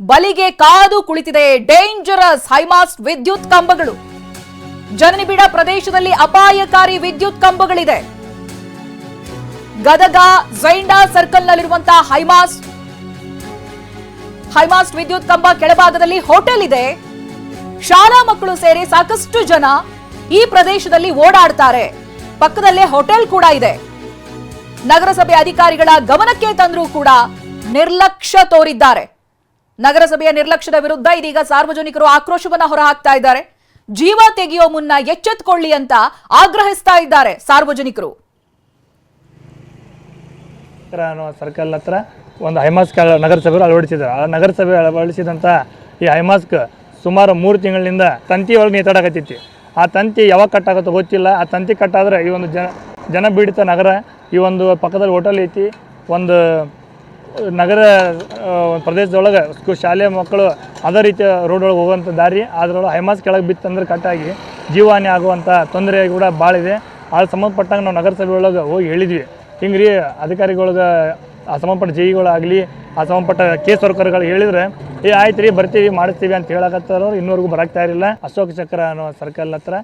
ಬಲಿಗೆ ಕಾದು ಕುಳಿತಿದೆ ಡೇಂಜರಸ್ ಹೈಮಾಸ್ಟ್ ವಿದ್ಯುತ್ ಕಂಬಗಳು. ಜನನಿಬಿಡ ಪ್ರದೇಶದಲ್ಲಿ ಅಪಾಯಕಾರಿ ವಿದ್ಯುತ್ ಕಂಬಗಳಿದೆ. ಗದಗ ಝೈಂಡಾ ಸರ್ಕಲ್ನಲ್ಲಿರುವಂತಹ ಹೈಮಾಸ್ಟ್. ಹೈಮಾಸ್ಟ್ ವಿದ್ಯುತ್ ಕಂಬ ಕೆಳಭಾಗದಲ್ಲಿ ಹೋಟೆಲ್ ಇದೆ. ಶಾಲಾ ಮಕ್ಕಳು ಸೇರಿ ಸಾಕಷ್ಟು ಜನ ಈ ಪ್ರದೇಶದಲ್ಲಿ ಓಡಾಡ್ತಾರೆ. ಪಕ್ಕದಲ್ಲೇ ಹೋಟೆಲ್ ಕೂಡ ಇದೆ. ನಗರಸಭೆ ಅಧಿಕಾರಿಗಳ ಗಮನಕ್ಕೆ ತಂದರೂ ಕೂಡ ನಿರ್ಲಕ್ಷ್ಯ ತೋರಿದ್ದಾರೆ. ನಗರಸಭೆಯ ನಿರ್ಲಕ್ಷ್ಯದ ವಿರುದ್ಧ ಇದೀಗ ಸಾರ್ವಜನಿಕರು ಆಕ್ರೋಶವನ್ನ ಹೊರಹಾಕ್ತಾ ಇದ್ದಾರೆ. ಜೀವ ತೆಗೆಯೋ ಮುನ್ನ ಎಚ್ಚೆತ್ಕೊಳ್ಳಿ ಅಂತ ಆಗ್ರಹಿಸ್ತಾ ಇದ್ದಾರೆ ಸಾರ್ವಜನಿಕರು. ಸರ್ಕಲ್ ಹತ್ರ ಒಂದು ಹೈಮಾಸ್ಕ್ ನಗರಸಭೆ ಅಳವಡಿಸಿದ್ದಾರೆ. ಆ ನಗರಸಭೆ ಅಳವಡಿಸಿದಂತ ಈ ಹೈಮಾಸ್ಕ್ ಸುಮಾರು ಮೂರು ತಿಂಗಳಿನಿಂದ ತಂತಿ ಒಳಗೆ ನೇತಾಡಕತ್ತೈತಿ. ಆ ತಂತಿ ಯಾವಾಗ ಕಟ್ಟಾಗತ್ತೋ ಗೊತ್ತಿಲ್ಲ. ಆ ತಂತಿ ಕಟ್ಟಾದ್ರೆ ಈ ಒಂದು ಜನ ಜನ ಬೀಡಿತ ನಗರ ಈ ಒಂದು ಪಕ್ಕದಲ್ಲಿ ಹೋಟೆಲ್ ಐತಿ. ಒಂದು ನಗರ ಪ್ರದೇಶದೊಳಗೆ ಶಾಲೆ ಮಕ್ಕಳು ಅದೇ ರೀತಿಯ ರೋಡೊಳಗೆ ಹೋಗುವಂಥ ದಾರಿ ಅದರೊಳಗೆ ಹೈಮಾಸ್ ಕೆಳಗೆ ಬಿತ್ತಂದ್ರೆ ಕಟ್ಟಾಗಿ ಜೀವಹಾನಿ ಆಗುವಂಥ ತೊಂದರೆ ಕೂಡ ಭಾಳ ಇದೆ. ಆ ಸಂಬಂಧಪಟ್ಟಾಗ ನಾವು ನಗರಸಭೆ ಒಳಗೆ ಹೋಗಿ ಹೇಳಿದ್ವಿ. ಹಿಂಗೆ ರೀ ಅಧಿಕಾರಿಗಳಿಗೆ, ಆ ಸಂಬಂಧಪಟ್ಟ ಜೈಗಳಾಗಲಿ ಆ ಸಂಬಂಧಪಟ್ಟ ಕೇಸ್ ವರ್ಕರ್ಗಳು ಹೇಳಿದ್ರೆ, ಏ, ಆಯ್ತು ರೀ, ಬರ್ತೀವಿ, ಮಾಡಿಸ್ತೀವಿ ಅಂತ ಹೇಳಕತ್ತಾರೋ ಇನ್ನೂವರೆಗೂ ಬರಕ್ತಾ ಇರಲಿಲ್ಲ. ಅಶೋಕ ಚಕ್ರ ಅನ್ನೋ ಸರ್ಕಲ್ ಹತ್ರ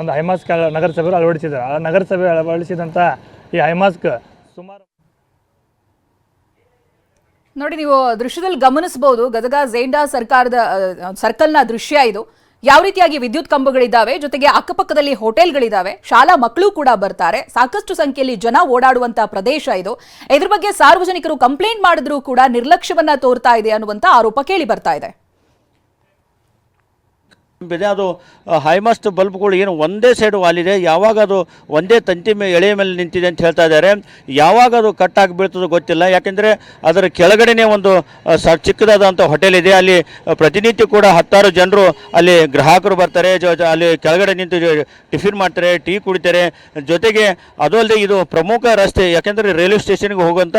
ಒಂದು ಹೈಮಾಸ್ಕ್ ನಗರಸಭೆ ಅಳವಡಿಸಿದ್ದಾರೆ ಆ ನಗರಸಭೆ ಅಳವಡಿಸಿದಂಥ ಈ ಹೈಮಾಸ್ಕ್ ಸುಮಾರು ನೋಡಿ, ನೀವು ದೃಶ್ಯದಲ್ಲಿ ಗಮನಿಸಬಹುದು ಗದಗ ಝೇಂಡಾ ಸರ್ಕಾರದ ಸರ್ಕಲ್ನ ದೃಶ್ಯ ಇದು. ಯಾವ ರೀತಿಯಾಗಿ ವಿದ್ಯುತ್ ಕಂಬಗಳಿದ್ದಾವೆ ಜೊತೆಗೆ ಅಕ್ಕಪಕ್ಕದಲ್ಲಿ ಹೋಟೆಲ್ಗಳಿದ್ದಾವೆ ಶಾಲಾ ಮಕ್ಕಳು ಕೂಡ ಬರ್ತಾರೆ, ಸಾಕಷ್ಟು ಸಂಖ್ಯೆಯಲ್ಲಿ ಜನ ಓಡಾಡುವಂತಹ ಪ್ರದೇಶ ಇದು. ಇದ್ರ ಬಗ್ಗೆ ಸಾರ್ವಜನಿಕರು ಕಂಪ್ಲೇಂಟ್ ಮಾಡಿದ್ರೂ ಕೂಡ ನಿರ್ಲಕ್ಷ್ಯವನ್ನ ತೋರ್ತಾ ಇದೆ ಅನ್ನುವಂತ ಆರೋಪ ಕೇಳಿ ಬರ್ತಾ ಇದೆ. ಇದೆ ಅದು ಹೈಮಸ್ಟ್ ಬಲ್ಬ್ಗಳು ಏನು ಒಂದೇ ಸೈಡ್ ವಾಲಿದೆ. ಯಾವಾಗ ಅದು ಒಂದೇ ತಂತಿ ಮೇ ಎಳೆಯ ಮೇಲೆ ನಿಂತಿದೆ ಅಂತ ಹೇಳ್ತಾ ಇದ್ದಾರೆ. ಯಾವಾಗ ಅದು ಕಟ್ ಆಗಿ ಬೀಳ್ತದೋ ಗೊತ್ತಿಲ್ಲ. ಯಾಕೆಂದರೆ ಅದರ ಕೆಳಗಡೆನೇ ಒಂದು ಸ ಚಿಕ್ಕದಾದಂಥ ಹೋಟೆಲ್ ಇದೆ. ಅಲ್ಲಿ ಪ್ರತಿನಿತ್ಯ ಕೂಡ ಹತ್ತಾರು ಜನರು ಅಲ್ಲಿ ಗ್ರಾಹಕರು ಬರ್ತಾರೆ. ಅಲ್ಲಿ ಕೆಳಗಡೆ ನಿಂತು ಟಿಫಿನ್ ಮಾಡ್ತಾರೆ, ಟೀ ಕುಡಿತಾರೆ. ಜೊತೆಗೆ ಅದು ಅಲ್ಲದೆ ಇದು ಪ್ರಮುಖ ರಸ್ತೆ, ಯಾಕೆಂದರೆ ರೈಲ್ವೆ ಸ್ಟೇಷನ್ಗೆ ಹೋಗುವಂಥ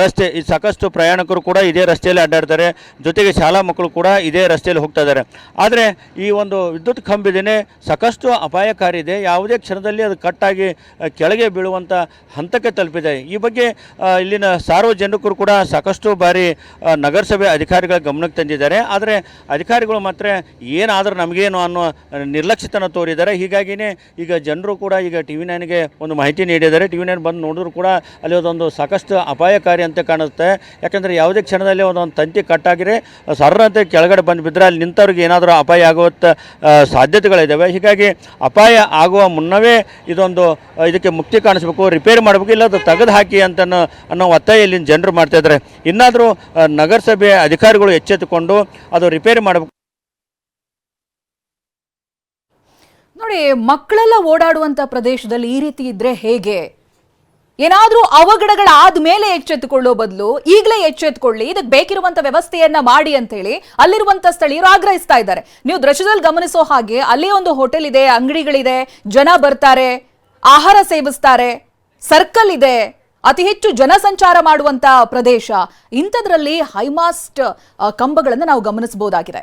ರಸ್ತೆ, ಈ ಸಾಕಷ್ಟು ಪ್ರಯಾಣಿಕರು ಕೂಡ ಇದೇ ರಸ್ತೆಯಲ್ಲಿ ಅಡ್ಡಾಡ್ತಾರೆ. ಜೊತೆಗೆ ಶಾಲಾ ಮಕ್ಕಳು ಕೂಡ ಇದೇ ರಸ್ತೆಯಲ್ಲಿ ಹೋಗ್ತಾ ಇದ್ದಾರೆ. ಆದರೆ ಈ ಒಂದು ವಿದ್ಯುತ್ ಕಂಬಿದೇನೆ ಸಾಕಷ್ಟು ಅಪಾಯಕಾರಿ ಇದೆ ಯಾವುದೇ ಕ್ಷಣದಲ್ಲಿ ಅದು ಕಟ್ಟಾಗಿ ಕೆಳಗೆ ಬೀಳುವಂಥ ಹಂತಕ್ಕೆ ತಲುಪಿದೆ. ಈ ಬಗ್ಗೆ ಇಲ್ಲಿನ ಸಾರ್ವಜನಿಕರು ಕೂಡ ಸಾಕಷ್ಟು ಬಾರಿ ನಗರಸಭೆ ಅಧಿಕಾರಿಗಳ ಗಮನಕ್ಕೆ ತಂದಿದ್ದಾರೆ. ಆದರೆ ಅಧಿಕಾರಿಗಳು ಮಾತ್ರ ಏನಾದರೂ ನಮಗೇನು ಅನ್ನೋ ನಿರ್ಲಕ್ಷ್ಯತನ ತೋರಿದ್ದಾರೆ. ಹೀಗಾಗಿಯೇ ಈಗ ಜನರು ಕೂಡ ಈಗ ಟಿ ವಿ ನೈನ್ಗೆ ಒಂದು ಮಾಹಿತಿ ನೀಡಿದ್ದಾರೆ. ಟಿ ವಿ ನೈನ್ ಬಂದು ನೋಡಿದ್ರು ಕೂಡ ಅಲ್ಲಿ ಅದೊಂದು ಸಾಕಷ್ಟು ಅಪಾಯಕಾರಿ ಅಂತ ಕಾಣುತ್ತೆ. ಯಾಕಂದರೆ ಯಾವುದೇ ಕ್ಷಣದಲ್ಲಿ ಒಂದೊಂದು ತಂತಿ ಕಟ್ಟಾಗಿರೆ ಸರ್ರಂತೆ ಕೆಳಗಡೆ ಬಂದು ಬಿದ್ದರೆ ಅಲ್ಲಿ ನಿಂತವ್ರಿಗೆ ಏನಾದರೂ ಅಪಾಯ ಆಗುವಂಥ ಆ, ಸಾಧ್ಯತೆಗಳಿದ್ದಾವೆ ಹೀಗಾಗಿ ಅಪಾಯ ಆಗುವ ಮುನ್ನವೇ ಇದೊಂದು ಇದಕ್ಕೆ ಮುಕ್ತಿ ಕಾಣಿಸ್ಬೇಕು ರಿಪೇರಿ ಮಾಡಬೇಕು ಇಲ್ಲ ಅದು ತೆಗೆದು ಹಾಕಿ ಅಂತ ಅನ್ನೋ- ಒತ್ತಾಯ ಇಲ್ಲಿನ ಜನರು ಮಾಡ್ತಾ ಇದ್ದಾರೆ. ಇನ್ನಾದರೂ ನಗರಸಭೆ ಅಧಿಕಾರಿಗಳು ಎಚ್ಚೆತ್ತುಕೊಂಡು ಅದು ರಿಪೇರಿ ಮಾಡಬೇಕು. ನೋಡಿ ಮಕ್ಕಳೆಲ್ಲ ಓಡಾಡುವಂತ ಪ್ರದೇಶದಲ್ಲಿ ಈ ರೀತಿ ಇದ್ರೆ ಹೇಗೆ? ಏನಾದ್ರೂ ಅವಘಡಗಳಾದ ಮೇಲೆ ಎಚ್ಚೆತ್ತುಕೊಳ್ಳೋ ಬದಲು ಈಗಲೇ ಎಚ್ಚೆತ್ತುಕೊಳ್ಳಿ ಇದಕ್ಕೆ ಬೇಕಿರುವಂತ ವ್ಯವಸ್ಥೆಯನ್ನ ಮಾಡಿ ಅಂತ ಹೇಳಿ ಅಲ್ಲಿರುವಂತ ಸ್ಥಳೀಯರು ಆಗ್ರಹಿಸ್ತಾ ಇದ್ದಾರೆ. ನೀವು ದೃಶ್ಯದಲ್ಲಿ ಗಮನಿಸೋ ಹಾಗೆ ಅಲ್ಲಿ ಒಂದು ಹೋಟೆಲ್ ಇದೆ, ಅಂಗಡಿಗಳಿದೆ, ಜನ ಬರ್ತಾರೆ, ಆಹಾರ ಸೇವಿಸ್ತಾರೆ, ಸರ್ಕಲ್ ಇದೆ, ಅತಿ ಹೆಚ್ಚು ಜನಸಂಚಾರ ಮಾಡುವಂತ ಪ್ರದೇಶ. ಇಂಥದ್ರಲ್ಲಿ ಹೈಮಾಸ್ಟ್ ಕಂಬಗಳನ್ನು ನಾವು ಗಮನಿಸಬಹುದಾಗಿದೆ.